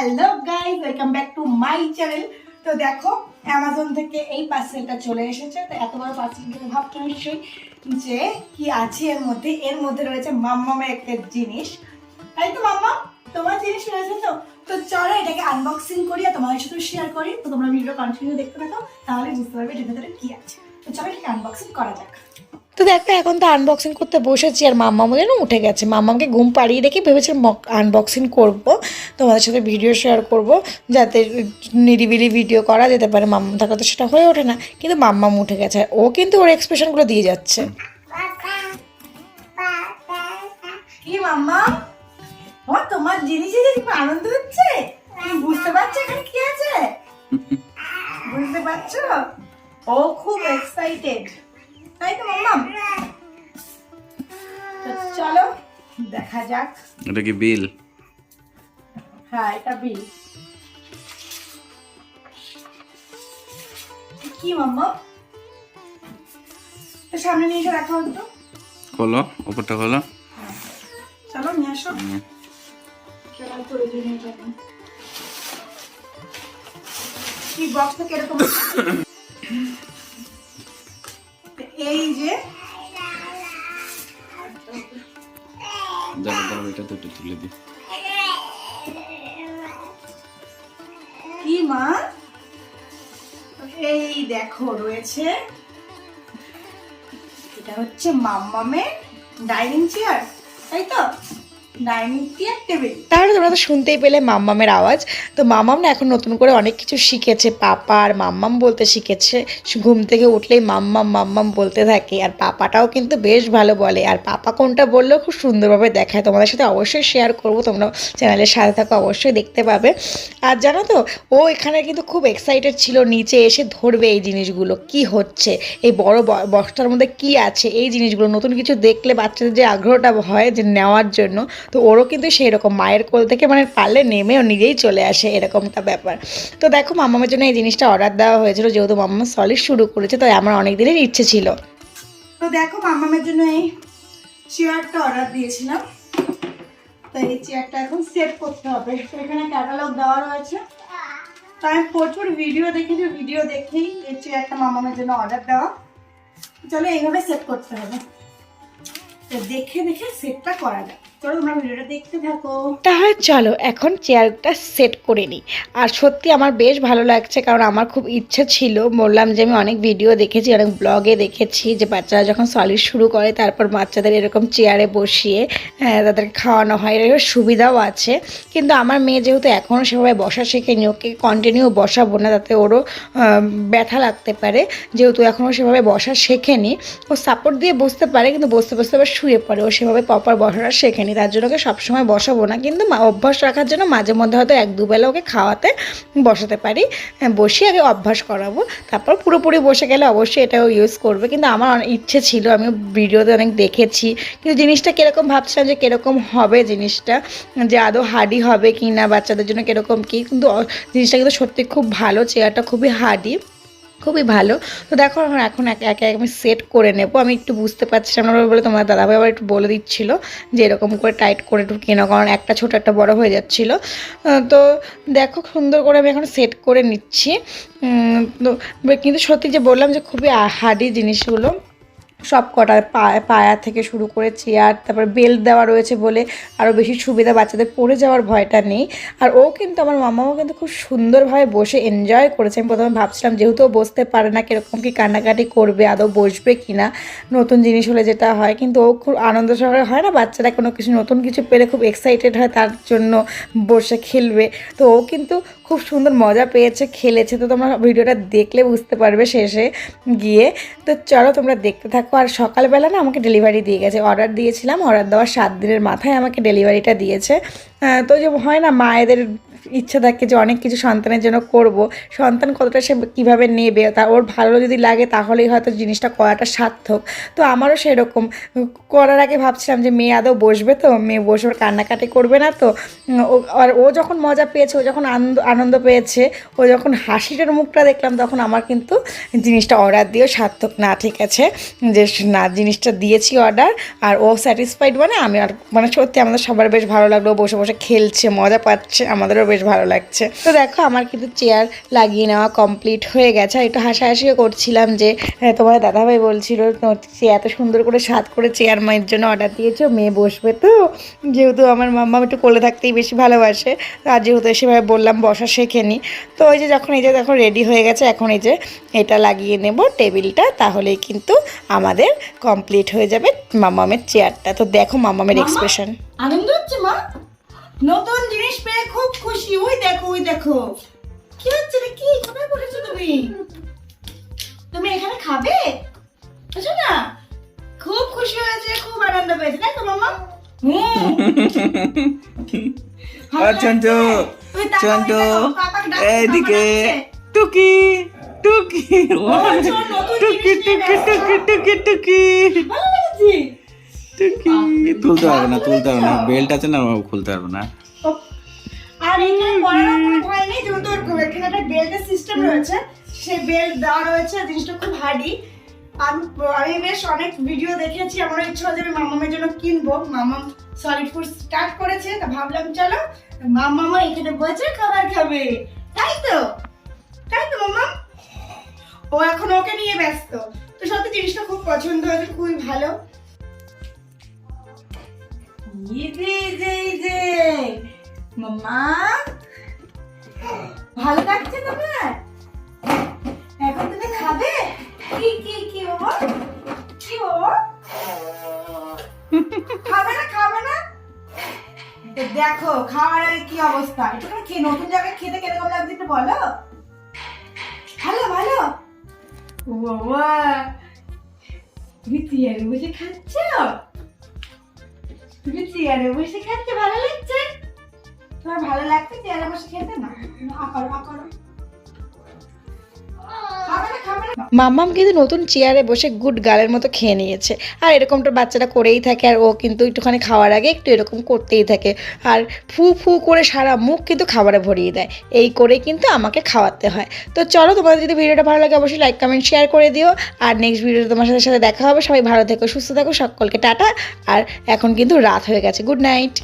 Hello guys, welcome back to my channel. তো দেখো, Amazon থেকে এই পার্সেলটা চলে এসেছে। তো এত বড় পার্সেল কিন্তু ভাবছ নিশ্চয়ই যে কি আছে এর মধ্যে? এর মধ্যে রয়েছে মাম্মামের একটা জিনিস। তাই তো, মাম্মা? তোমার জিনিস রয়েছে তো? তো চলো এটাকে আনবক্সিং করি আর তোমাদের সাথে শেয়ার করি। তো তোমরা ভিডিও কন্টিনিউ দেখতে থাকো, তাহলে বুঝতে পারবে এটার ভেতরে কি আছে। তো চলো এটাকে আনবক্সিং করা যাক। তো দেখো, এখন তো আনবক্সিং করতে বসেছি আর মাম্মামও যেন উঠে গেছে। মাম্মামকে ঘুম পাড়িয়ে রেখে ভেবেছিলাম আনবক্সিং করব। তোমাদের সাথে ভিডিও শেয়ার করব যাতে নিরিবিলি ভিডিও করা যেতে পারে। মাম্মাম থাকা তো সেটা হয়ে ওঠে না কিন্তু মাম্মাম উঠে গেছে। ও কিন্তু ওর এক্সপ্রেশনগুলো দিয়ে যাচ্ছে। কি মাম্মা? ও তোমার জিনিসে যে আনন্দ হচ্ছে? তুমি বুঝতে পারছ এখানে কি আছে? বুঝতে পারছ? ও খুব এক্সাইটেড তাই তো মাম্মা? চলো দেখা যাক। এটা কি বিল? হ্যাঁ এটা বিল কি মাম্মা? সামনে নিয়ে এসে রাখা হতো? খোলো ওপরটা খোলো। চলো নিয়ে আসো। হুম। চলো নিয়ে যাব। কি বক্সটা কীরকম এই যে দাঁড়া দাঁড়া এটা একটু তুলে দিই। মা। এই দেখো রয়েছে। এটা হচ্ছে মাম্মামের ডাইনিং চেয়ার তাই তো? তাহলে তোমরা তো শুনতেই পেলে মাম্মামের আওয়াজ। তো মাম্মাম না এখন নতুন করে অনেক কিছু শিখেছে। পাপা আর মাম্মাম বলতে শিখেছে। ঘুম থেকে উঠলেই মাম্মাম মাম্মাম বলতে থাকে। আর পাপাটাও কিন্তু বেশ ভালো বলে। আর পাপা কোনটা বললেও খুব সুন্দরভাবে দেখায়। তোমাদের সাথে অবশ্যই শেয়ার করব। তোমরা চ্যানেলের সাথে থাকো, অবশ্যই দেখতে পাবে। আর জানো তো, ও এখানে কিন্তু খুব এক্সাইটেড ছিল। নিচে এসে ধরবে এই জিনিসগুলো। কি হচ্ছে? এই বড় ব- বক্সটার মধ্যে কি আছে? এই জিনিসগুলো। নতুন কিছু দেখলে বাচ্চাদের যে আগ্রহটা হয় যে নেওয়ার জন্য। তো ওরও কিন্তু সেই রকম মায়ের কোল থেকে মানে পারলে নেমে ও নিজেই চলে আসে এরকমটা ব্যাপার। তো দেখো মামামের জন্য এই জিনিসটা অর্ডার দেওয়া হয়েছিল, যেহেতু মাম্মা সলিড শুরু করেছে, তাই আমার অনেক দিনের ইচ্ছে ছিল। তো দেখো মামামের জন্য এই চেয়ারটা অর্ডার দিয়েছিলাম। তো এই চেয়ারটা এখন সেট করতে হবে। তো এখানে ক্যাটালগ দেওয়া রয়েছে। তো আমি প্রচুর ভিডিও দেখেছি ভিডিও দেখেই এই চেয়ারটা মামামের জন্য অর্ডার দেওয়া। চলো এইভাবে সেট করতে হবে। তো দেখে দেখে সেটটা করা যায় তাহলে চলো এখন চেয়ারটা সেট করে নিই। আর সত্যি আমার বেশ ভালো লাগছে কারণ আমার খুব ইচ্ছে ছিল। বললাম যে আমি অনেক ভিডিও দেখেছি অনেক ব্লগে দেখেছি যে বাচ্চারা যখন সলিড শুরু করে তারপর বাচ্চাদের এরকম চেয়ারে বসিয়ে আহ, তাদেরকে খাওয়ানো হয় এর সুবিধাও আছে। কিন্তু আমার মেয়ে যেহেতু এখনও সেভাবে বসা শেখেনি ওকে কন্টিনিউ বসাবো না তাতে ওরও ব্যথা লাগতে পারে। যেহেতু এখনও সেভাবে বসা শেখেনি ও সাপোর্ট দিয়ে বসতে পারে কিন্তু বসতে বসতে আবার শুয়ে পড়ে। ও সেভাবে প্রপার বসাটা শেখেনি। তার জন্য ওকে সবসময় বসাবো না। কিন্তু অভ্যাস রাখার জন্য মাঝে মধ্যে হয়তো এক দুবেলা ওকে খাওয়াতে বসাতে পারি। হ্যাঁ, বসিয়ে আগে অভ্যাস করাবো। তারপর পুরোপুরি বসে গেলে অবশ্যই এটাও ইউজ করবে। কিন্তু আমার ইচ্ছে ছিল আমি ভিডিওতে অনেক দেখেছি। কিন্তু জিনিসটা কীরকম ভাবছিলাম যে কীরকম হবে জিনিসটা যে আদৌ হার্ডি হবে কি না বাচ্চাদের জন্য কীরকম কী? কিন্তু জিনিসটা কিন্তু সত্যি খুব ভালো চেয়ারটা খুবই হার্ডি খুবই ভালো। তো দেখো এখন এখন একে একে আমি সেট করে নেব। আমি একটু বুঝতে পারছিলাম না বলে তোমার দাদাভাই আবার একটু বলে দিচ্ছিল যে এরকম করে টাইট করে একটু কেনো, কারণ একটা ছোট, একটা বড় হয়ে যাচ্ছিল। তো দেখো, সুন্দর করে আমি এখন সেট করে নিচ্ছি। তো, কিন্তু সত্যি যে বললাম যে খুবই হার্ডি জিনিসগুলো। সব কটা পায়া থেকে শুরু করে চেয়ার, তারপর বেল্ট দেওয়া রয়েছে বলে আরও বেশি সুবিধা বাচ্চাদের পড়ে যাওয়ার ভয়টা নেই। আর ও কিন্তু, আমার মামাও কিন্তু খুব সুন্দরভাবে বসে এনজয় করেছে। আমি প্রথমে ভাবছিলাম যেহেতু বসতে পারে না, কীরকম কি কান্নাকাটি করবে, আদৌ বসবে কি না নতুন জিনিস হলে যেটা হয়। কিন্তু ও খুব আনন্দ সহকারে, হয় না বাচ্চারা কোনো কিছু, নতুন কিছু পেলে খুব এক্সাইটেড হয় তার জন্য বসে খেলবে। তো ও কিন্তু খুব সুন্দর মজা পেয়েছে, খেলেছে। তো তোমরা ভিডিওটা দেখলে বুঝতে পারবে শেষে গিয়ে। তো চলো তোমরা দেখতে থাকো। আর সকালবেলা না আমাকে ডেলিভারি দিয়ে গেছে। অর্ডার দিয়েছিলাম অর্ডার দেওয়ার সাত দিনের মাথায় আমাকে ডেলিভারিটা দিয়েছে। তো যে হয় না, মায়েদের ইচ্ছা থাকে যে অনেক কিছু সন্তানের জন্য করব। সন্তান কতটা সে কীভাবে নেবে? তা ওর ভালো যদি লাগে তাহলেই হয়তো জিনিসটা করাটা সার্থক। তো আমারও সেরকম। করার আগে ভাবছিলাম যে মেয়ে আদৌ বসবে তো? মেয়ে বসে ওর কান্নাকাটি করবে না তো? আর ও যখন মজা পেয়েছে, ও যখন আনন্দ আনন্দ পেয়েছে, ও যখন হাসিটার মুখটা দেখলাম, তখন আমার কিন্তু জিনিসটা অর্ডার দিয়েও সার্থক। না, ঠিক আছে, যে না, জিনিসটা দিয়েছি অর্ডার আর ও স্যাটিসফাইড মানে আমি আর মানে সত্যি আমাদের সবার বেশ ভালো লাগল। বসে বসে খেলছে, মজা পাচ্ছে, আমাদেরও বেশ বেশ ভালো লাগছে। তো দেখো আমার কিন্তু চেয়ার লাগিয়ে নেওয়া কমপ্লিট হয়ে গেছে। আর একটু হাসাহাসিও করছিলাম যে হ্যাঁ, তোমার দাদাভাই বলছিল সে এত সুন্দর করে স্বাদ করে চেয়ার মায়ের জন্য অর্ডার দিয়েছ মেয়ে বসবে তো। যেহেতু আমার মাম্মা একটু কোলে থাকতেই বেশি ভালোবাসে আর যেহেতু সেভাবে বললাম বসা শেখেনি তো ওই যে যখন এই যে দেখো রেডি হয়ে গেছে এখন এই যে এটা লাগিয়ে নেব টেবিলটা তাহলেই কিন্তু আমাদের কমপ্লিট হয়ে যাবে মামামের চেয়ারটা তো দেখো মামামের মামা? এক্সপ্রেশন আনন্দ হচ্ছে মা? নতুন জিনিস পেয়ে খুব খুশি। ওই দেখো ওই দেখো। কি হচ্ছে রে? কি? কোথায় বলেছ তুমি? তুমি এখানে খাবে? বুঝছ না। খুব খুশি হয়েছে খুব আনন্দ পেয়েছে। তাই তো মামা চন্টু এইদিকে টুকি টুকি। টুকি টুকি। টুকি টুকি তুলতে পারবে না তুলতে পারবে না। বেল্ট আছে না খুলতে পারবে না। আর এখানে পড়ানোর কোনো ভয় নেই এখানে একটা বেল্টের সিস্টেম রয়েছে সেই বেল্ট দেওয়া রয়েছে জিনিসটা খুব হার্ডি আমি আমি বেশ অনেক ভিডিও দেখেছি আমার ইচ্ছা হচ্ছে আমি মামামের জন্য কিনবো। মামাম সলিড ফুড স্টার্ট করেছে তা ভাবলাম চলো মামামা এখানে বসে খাবার খাবে। তাই তো? তাই তো মামা? ও এখন ওকে নিয়ে ব্যস্ত। তো সত্যি জিনিসটা খুব পছন্দ হয়েছে খুবই ভালো। মামা ভালো লাগছে তোমার? এখন তুমি খাবে? কি কি কি বাবা কি বাবা খাবে না খাবে না? দেখো, খাওয়ার কি অবস্থা? তুমি খেয়ে, নতুন জায়গায় খেতে কীরকম লাগছে একটু বলো। ভালো ভালো। ও বাবা, তুমি চেয়ারে বসে খাচ্ছ? তুমি চেয়ারে বসে খেতে ভালো লাগছে? তোমার ভালো লাগছে চেয়ারে বসে খেতে? না আকার আকার মাম্মাম কিন্তু নতুন চেয়ারে বসে গুড গালের মতো খেয়ে নিয়েছে। আর এরকমটা বাচ্চারা করেই থাকে আর ও কিন্তু একটুখানি খাওয়ার আগে একটু এরকম করতেই থাকে। আর ফু ফু করে সারা মুখ কিন্তু খাবারে ভরিয়ে দেয়। এই করে কিন্তু আমাকে খাওয়াতে হয়। তো চলো, তোমাদের যদি ভিডিওটা ভালো লাগে অবশ্যই লাইক কমেন্ট শেয়ার করে দিও। আর নেক্সট ভিডিওতে তোমার সাথে সাথে দেখা হবে। সবাই ভালো থেকো, সুস্থ থাকো, সকলকে টাটা। আর এখন কিন্তু রাত হয়ে গেছে। Good night